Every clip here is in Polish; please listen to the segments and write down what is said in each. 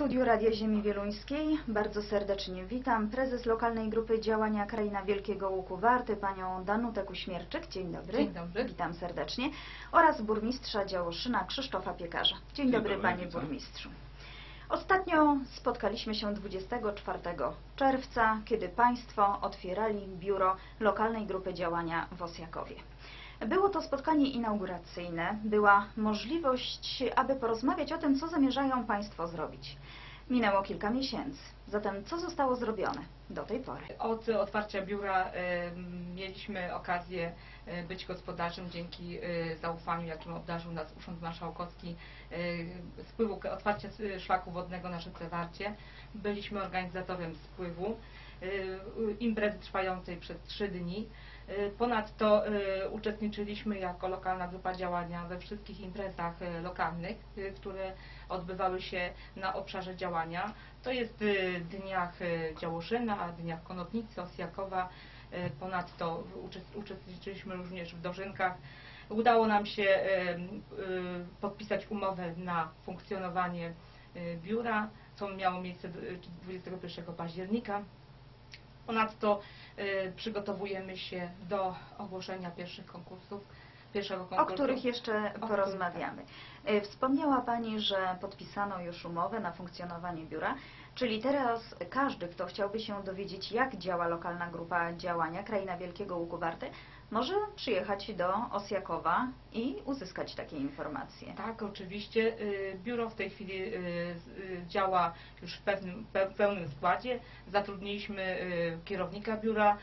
studiu Radia Ziemi Wieluńskiej bardzo serdecznie witam prezes lokalnej grupy działania Kraina Wielkiego Łuku Warty, panią Danutę Kuśmierczyk. Dzień dobry. Dzień dobry. Witam serdecznie. Oraz burmistrza Działoszyna Krzysztofa Piekarza. Dzień, Dzień dobry, dobry, panie witam. burmistrzu. Ostatnio spotkaliśmy się 24 czerwca, kiedy państwo otwierali biuro lokalnej grupy działania w Osjakowie. Było to spotkanie inauguracyjne, była możliwość, aby porozmawiać o tym, co zamierzają Państwo zrobić. Minęło kilka miesięcy, zatem co zostało zrobione do tej pory? Od otwarcia biura e, mieliśmy okazję e, być gospodarzem dzięki e, zaufaniu, jakim obdarzył nas Urząd Marszałkowski e, spływu, otwarcia s- szlaku wodnego na rzece Warcie. Byliśmy organizatorem spływu, e, imprezy trwającej przez trzy dni. E, Ponadto e, uczestniczyliśmy jako lokalna grupa działania we wszystkich imprezach lokalnych, które odbywały się na obszarze działania. To jest y, Dniach y, Działoszyna, Dniach Konopnicy, Osjakowa. Y, Ponadto uczest- uczestniczyliśmy również w Dożynkach. Udało nam się y, y, podpisać umowę na funkcjonowanie y, biura, co miało miejsce y, 21 października. Ponadto y, przygotowujemy się do ogłoszenia pierwszych konkursów. Pierwszego O konkursu. których jeszcze których, porozmawiamy. E, Wspomniała Pani, że podpisano już umowę na funkcjonowanie biura, czyli teraz każdy, kto chciałby się dowiedzieć, jak działa lokalna grupa działania Kraina Wielkiego Łuku Warty, może przyjechać do Osjakowa i uzyskać takie informacje. Tak, oczywiście. Y, Biuro w tej chwili y, y, działa już w pewnym, pe- pełnym składzie. Zatrudniliśmy kierownika biura,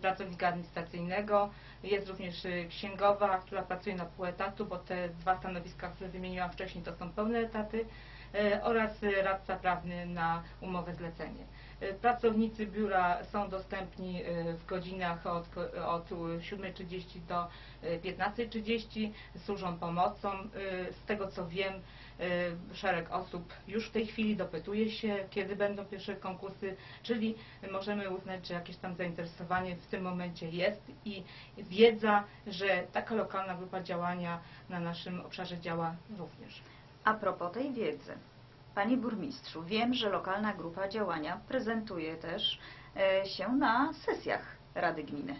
pracownika administracyjnego. Jest również księgowa, która pracuje na pół etatu, bo te dwa stanowiska, które wymieniłam wcześniej, to są pełne etaty oraz radca prawny na umowę zlecenie. Y, Pracownicy biura są dostępni y, w godzinach od, od 7.30 do y, 15.30, służą pomocą. Y, Z tego co wiem, y, szereg osób już w tej chwili dopytuje się, kiedy będą pierwsze konkursy, czyli możemy uznać, że jakieś tam zainteresowanie w tym momencie jest i wiedza, że taka lokalna grupa działania na naszym obszarze działa również. A propos tej wiedzy. Panie burmistrzu, wiem, że lokalna grupa działania prezentuje też e, się na sesjach Rady Gminy.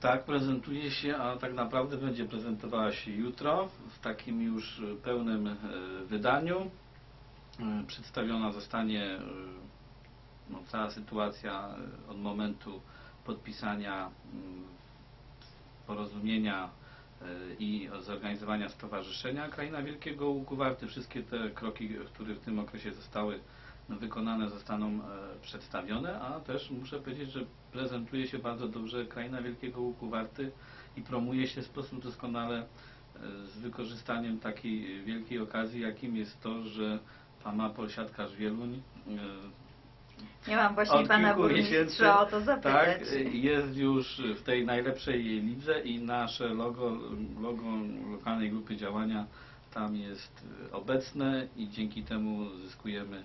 Tak, prezentuje się, a tak naprawdę będzie prezentowała się jutro w takim już pełnym e, wydaniu. E, Przedstawiona zostanie no, cała sytuacja od momentu podpisania mm, porozumienia i zorganizowania stowarzyszenia Kraina Wielkiego Łuku Warty. Wszystkie te kroki, które w tym okresie zostały wykonane zostaną e, przedstawione, a też muszę powiedzieć, że prezentuje się bardzo dobrze Kraina Wielkiego Łuku Warty i promuje się w sposób doskonale e, z wykorzystaniem takiej wielkiej okazji, jakim jest to, że PAMAPOL Siatkarz Wieluń e, Miałam właśnie od pana burmistrza miesięcy, o to zapytać. Tak, jest już w tej najlepszej lidze i nasze logo, logo lokalnej grupy działania tam jest obecne i dzięki temu zyskujemy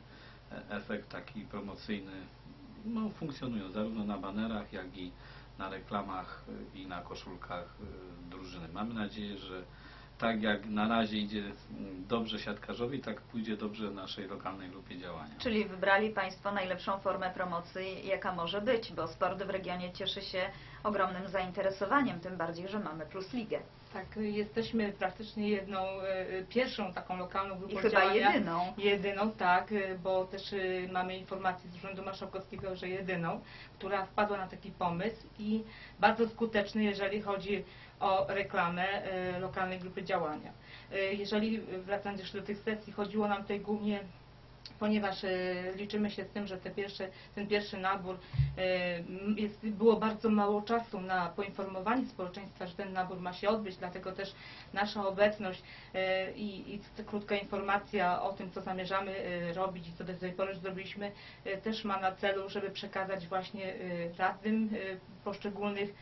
e, efekt taki promocyjny. No, funkcjonują zarówno na banerach, jak i na reklamach e, i na koszulkach e, drużyny. Mamy nadzieję, że tak jak na razie idzie mm, dobrze siatkarzowi, tak pójdzie dobrze naszej lokalnej grupie działania. Czyli wybrali Państwo najlepszą formę promocji, jaka może być, bo sport w regionie cieszy się ogromnym zainteresowaniem, tym bardziej, że mamy Plus Ligę. Tak, jesteśmy praktycznie jedną, y, y, pierwszą taką lokalną grupą I chyba działania. jedyną. Jedyną, tak, y, bo też mamy informację z Urzędu Marszałkowskiego, że jedyną, która wpadła na taki pomysł i bardzo skuteczny, jeżeli chodzi o reklamę lokalnej grupy działania. Jeżeli, wracając jeszcze do tych sesji, chodziło nam tutaj głównie ponieważ e, liczymy się z tym, że te pierwsze, ten pierwszy nabór e, jest, było bardzo mało czasu na poinformowanie społeczeństwa, że ten nabór ma się odbyć, dlatego też nasza obecność e, i, i krótka informacja o tym, co zamierzamy e, robić i co do tej pory zrobiliśmy, e, też ma na celu, żeby przekazać właśnie e, radnym, e, poszczególnych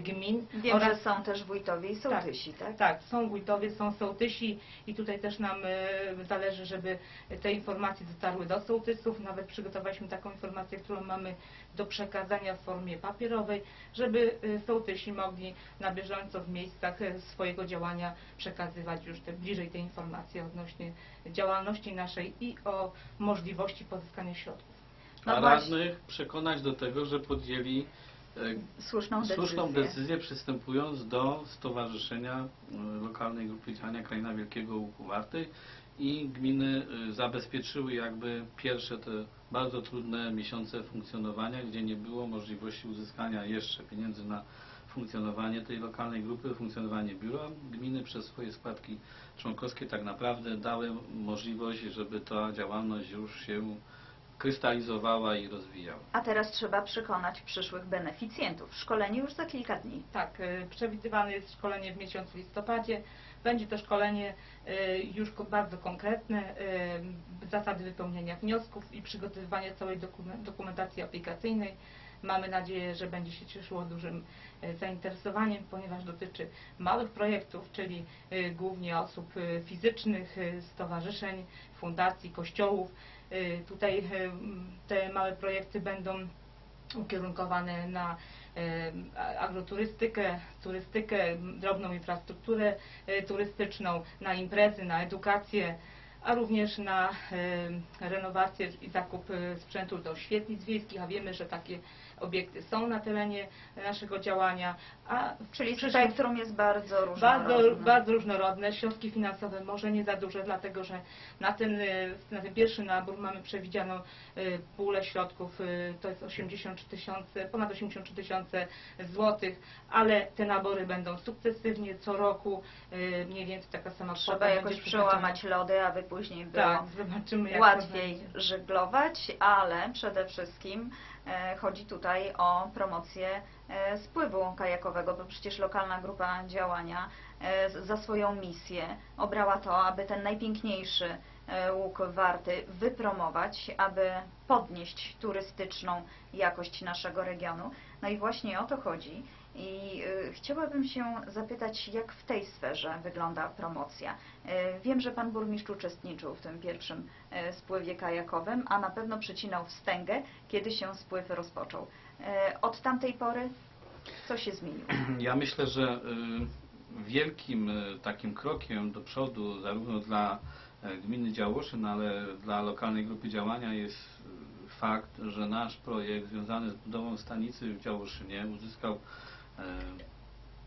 gmin. Wiem, oraz- że są też wójtowie i sołtysi, tak? tak, są wójtowie, są sołtysi i tutaj też nam e, zależy, żeby te informacje dotarły do sołtysów. Nawet przygotowaliśmy taką informację, którą mamy do przekazania w formie papierowej, żeby e, sołtysi mogli na bieżąco w miejscach e, swojego działania przekazywać już te, bliżej te informacje odnośnie działalności naszej i o możliwości pozyskania środków. No a właśnie. radnych przekonać do tego, że podjęli e, Słuszną decyzję. słuszną decyzję przystępując do Stowarzyszenia Lokalnej Grupy Działania Kraina Wielkiego Łuku Warty i gminy e, zabezpieczyły jakby pierwsze te bardzo trudne miesiące funkcjonowania, gdzie nie było możliwości uzyskania jeszcze pieniędzy na funkcjonowanie tej lokalnej grupy, funkcjonowanie biura. Gminy przez swoje składki członkowskie tak naprawdę dały możliwość, żeby ta działalność już się krystalizowała i rozwijała. A teraz trzeba przekonać przyszłych beneficjentów. Szkolenie już za kilka dni. Tak, y, przewidywane jest szkolenie w miesiącu listopadzie. Będzie to szkolenie y, już ko- bardzo konkretne, y, zasady wypełniania wniosków i przygotowywania całej dokumen- dokumentacji aplikacyjnej. Mamy nadzieję, że będzie się cieszyło dużym y, zainteresowaniem, ponieważ dotyczy małych projektów, czyli y, głównie osób y, fizycznych, y, stowarzyszeń, fundacji, kościołów. Y, Tutaj y, te małe projekty będą ukierunkowane na e, agroturystykę, turystykę, drobną infrastrukturę turystyczną, na imprezy, na edukację, a również na renowację i zakup sprzętu do świetlic wiejskich, a wiemy, że takie obiekty są na terenie naszego działania, a Czyli przyszłym- spektrum jest bardzo różnorodne. bardzo, bardzo różnorodne. Środki finansowe może nie za duże, dlatego że na ten, y, na ten pierwszy nabór mamy przewidzianą y, pulę środków, y, to jest 83 tysiące, ponad 83 tysiące złotych, ale te nabory będą sukcesywnie co roku, mniej więcej taka sama Trzeba jakoś przełamać lody, aby później było Tak, łatwiej żeglować, ale przede wszystkim chodzi tutaj o promocję e, spływu kajakowego, bo przecież lokalna grupa działania e, za swoją misję obrała to, aby ten najpiękniejszy e, łuk warty wypromować, aby podnieść turystyczną jakość naszego regionu. No i właśnie o to chodzi. I y, chciałabym się zapytać, jak w tej sferze wygląda promocja. Y, wiem, że Pan Burmistrz uczestniczył w tym pierwszym y, spływie kajakowym, a na pewno przecinał wstęgę, kiedy się spływ rozpoczął. Od tamtej pory co się zmieniło? Ja myślę, że wielkim takim krokiem do przodu zarówno dla e, gminy Działoszyn, ale dla lokalnej grupy działania jest fakt, że nasz projekt związany z budową stanicy w Działoszynie uzyskał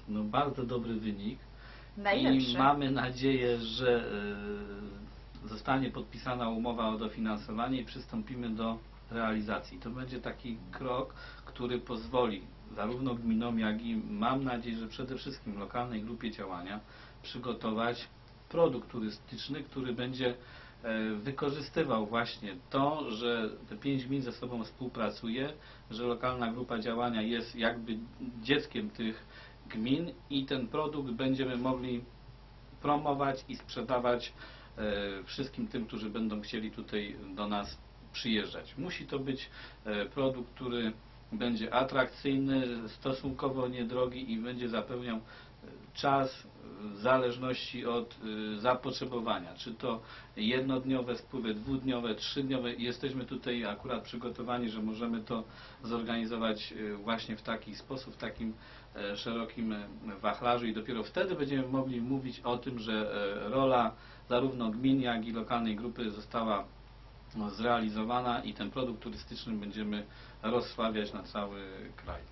no, bardzo dobry wynik. Najlepszy. I mamy nadzieję, że y, zostanie podpisana umowa o dofinansowanie i przystąpimy do realizacji. To będzie taki krok, który pozwoli zarówno gminom, jak i mam nadzieję, że przede wszystkim lokalnej grupie działania przygotować produkt turystyczny, który będzie e, wykorzystywał właśnie to, że te pięć gmin ze sobą współpracuje, że lokalna grupa działania jest jakby dzieckiem tych gmin i ten produkt będziemy mogli promować i sprzedawać e, wszystkim tym, którzy będą chcieli tutaj do nas przyjeżdżać. Musi to być e, produkt, który będzie atrakcyjny, stosunkowo niedrogi i będzie zapełniał e, czas w zależności od e, zapotrzebowania. Czy to jednodniowe spływy, dwudniowe, trzydniowe. Jesteśmy tutaj akurat przygotowani, że możemy to zorganizować e, właśnie w taki sposób, w takim e, szerokim e, wachlarzu i dopiero wtedy będziemy mogli mówić o tym, że e, rola zarówno gmin, jak i lokalnej grupy została no, zrealizowana i ten produkt turystyczny będziemy rozsławiać na cały kraj.